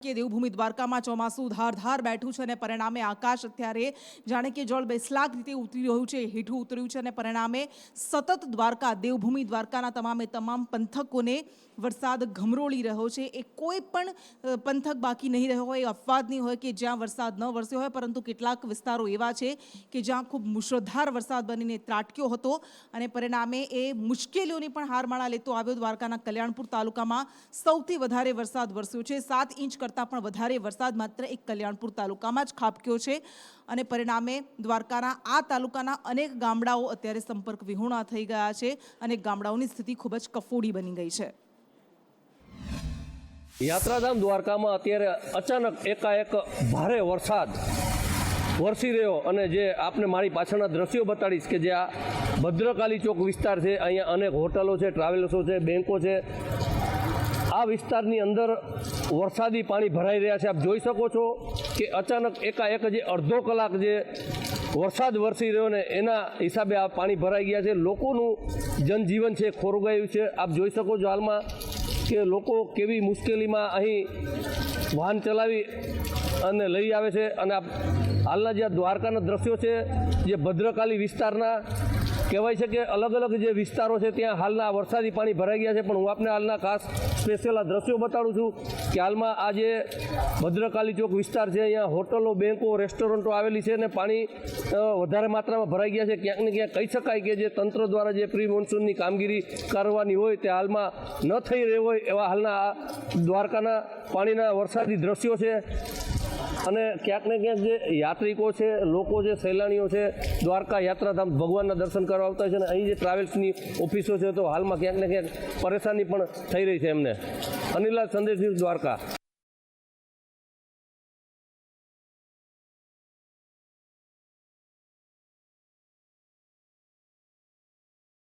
કે દેવભૂમિ દ્વારકામાં ચોમાસું ધારધાર બેઠું છે અને પરિણામે આકાશ અત્યારે જાણે કે જળ બેસલાક રીતે ઉતરી રહ્યું છે, હેઠું ઉતર્યું છે અને પરિણામે સતત દ્વારકા, દેવભૂમિ દ્વારકાના તમામે તમામ પંથકોને વરસાદ ઘમરોળી રહ્યો છે. એ કોઈ પણ પંથક બાકી નહીં રહ્યો હોય એ અપવાદ નહીં હોય કે જ્યાં વરસાદ ન વરસ્યો હોય, પરંતુ કેટલાક વિસ્તારો એવા છે કે જ્યાં ખૂબ મુશળધાર વરસાદ બનીને ત્રાટક્યો હતો અને પરિણામે એ મુશ્કેલીઓની પણ હારમાળા લેતો આવ્યો દ્વારકાના કલ્યાણપુર તાલુકામાં સૌથી વધારે વરસાદ વરસ્યો છે. સાત ઇંચ કરતાં પણ વધારે વરસાદ માત્ર એક કલ્યાણપુર તાલુકામાં જ ખાબક્યો છે અને પરિણામે દ્વારકાના આ તાલુકાના અનેક ગામડાઓ અત્યારે સંપર્ક વિહોણા થઈ ગયા છે અને ગામડાઓની સ્થિતિ ખૂબ જ કફોડી બની ગઈ છે. યાત્રાધામ દ્વારકામાં અત્યારે અચાનક એકાએક ભારે વરસાદ વરસી રહ્યો અને જે આપને મારી પાછળના દ્રશ્યો બતાડીશ કે જે આ ભદ્રકાલી ચોક વિસ્તાર છે, અહીંયા અનેક હોટલો છે, ટ્રાવેલ્સો છે બેન્કો છે આ વિસ્તારની અંદર વરસાદી પાણી ભરાઈ રહ્યા છે. આપ જોઈ શકો છો કે અચાનક એકાએક જે અડધો કલાક જે વરસાદ વરસી રહ્યો ને એના હિસાબે આ પાણી ભરાઈ ગયા છે. લોકોનું જનજીવન છે ખોરગાયું છે. આપ જોઈ શકો છો હાલમાં કે લોકો કેવી મુશ્કેલીમાં અહીં વાહન ચલાવી અને લઈ આવે છે. અને આપ હાલના જે દ્વારકાના દ્રશ્યો છે, જે ભદ્રકાલી વિસ્તારના કહેવાય છે કે અલગ અલગ જે વિસ્તારો છે, ત્યાં હાલના વરસાદી પાણી ભરાઈ ગયા છે, પણ હું આપને હાલના ખાસ સ્પેશિયલ આ દ્રશ્યો બતાડું છું કે હાલમાં આ જે ભદ્રકાલી ચોક વિસ્તાર છે, અહીંયા હોટલો બેન્કો રેસ્ટોરન્ટો આવેલી છે અને પાણી વધારે માત્રામાં ભરાઈ ગયા છે. ક્યાંક ને ક્યાંક કહી શકાય કે જે તંત્ર દ્વારા જે પ્રી મોન્સૂનની કામગીરી કરવાની હોય, તે હાલમાં ન થઈ રહી હોય એવા હાલના આ દ્વારકાના પાણીના વરસાદી દ્રશ્યો છે. અને ક્યાંક ને ક્યાંક જે યાત્રિકો છે, લોકો છે સહેલાણીઓ છે, દ્વારકા યાત્રાધામ ભગવાનના દર્શન કરવા આવતા છે અને અહીં જે ટ્રાવેલ્સની ઓફિસો છે, તો હાલમાં ક્યાંક ને ક્યાંક પરેશાની પણ થઈ રહી છે એમને. અનિલા સંદેશ દ્વારકા.